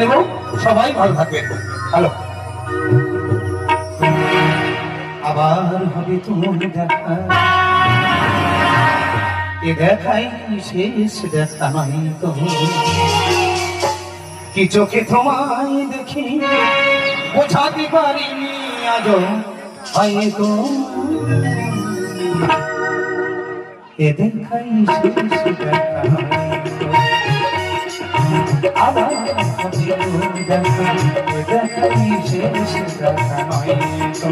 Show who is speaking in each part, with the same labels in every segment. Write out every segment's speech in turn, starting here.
Speaker 1: নেব। সবাই ভালো থাকবেন। হ্যালো। আবার হবে তোমার দেখা। এ দেখাই শেষ দেখা নাই তো। কি চোখে তোমায় দেখি বোঝাতে পারিনি আজ হয়তো এ দেখাই শেষ দেখা। দেখা নয় তো।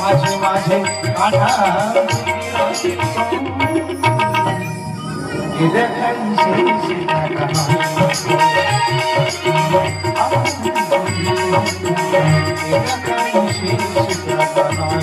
Speaker 1: মাঝে মাঝে কাটা দেখাই দেখা নয়। এ দেখাই শেষ দেখা নয়।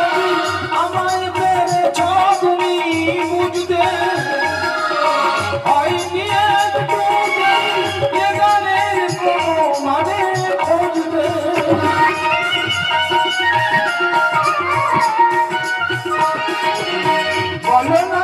Speaker 1: Bolena